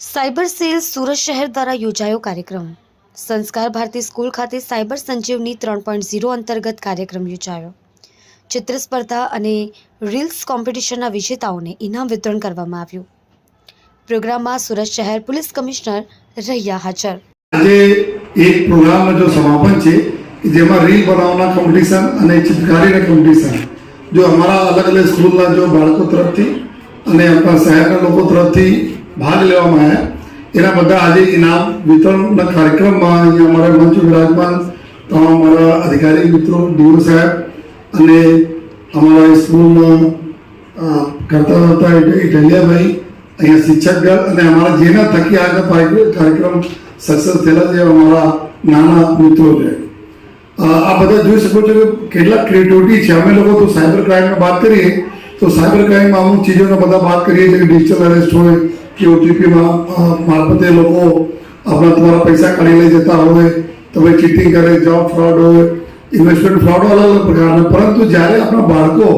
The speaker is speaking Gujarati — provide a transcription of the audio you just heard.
સાયબર સેલ સુરત શહેર દ્વારા યોજાયો કાર્યક્રમ. સંસ્કાર ભારતી સ્કૂલ ખાતે સાયબર સંજીવની ત્રણ પોઈન્ટ ઝીરો અંતર્ગત કાર્યક્રમ યોજાયો. ચિત્ર સ્પર્ધા અને રીલ્સ કોમ્પિટિશનના વિજેતાઓને ઇનામ વિતરણ કરવામાં આવ્યું. પ્રોગ્રામમાં સુરત શહેર પોલીસ કમિશનર રહ્યા હાજર. આજે એક પ્રોગ્રામનો જો સમાપન છે જેમાં રીલ બનાવવાના કોમ્પિટિશન અને ચિત્રકારીના કોમ્પિટિશન જો અમારા અલગ અલગ સ્કૂલના જો બાળકો તરફથી અને આપણા શહેરના લોકો તરફથી ભાગ લેવામાં આવ્યા. એના બધા આજે ઇનામ વિતરણના કાર્યક્રમમાં અહીંયા અમારા મંચ વિરાજમાન તમામ અમારા અધિકારી મિત્રો, ડીઓ સાહેબ અને અમારા સ્કૂલમાં કરતા હતા ઇટલિયાભાઈ અહીંયા શિક્ષકગણ અને અમારા જેના થકી આગળ કાર્ય- કાર્યક્રમ સક્સેસ થયેલા છે અમારા નાના મિત્રો છે. આ બધા જોઈ શકો છો કે કેટલા ક્રિએટિવિટી છે. અમે લોકો તો સાયબર ક્રાઇમની વાત કરીએ, તો સાયબર ક્રાઇમમાં અમુક ચીજોને બધા વાત કરીએ છીએ. કે ડિજિટલ અરેસ્ટ હોય કે ઓટીપીમાં મારફતે લોકો આપણા તમારા પૈસા કાઢી લઈ જતા હોય, તમે ચીટિંગ કરે, જોબ ફ્રોડ હોય ઇન્વેસ્ટમેન્ટ ફ્રોડ અલગ અલગ પ્રકારના. પરંતુ જ્યારે આપણા બાળકો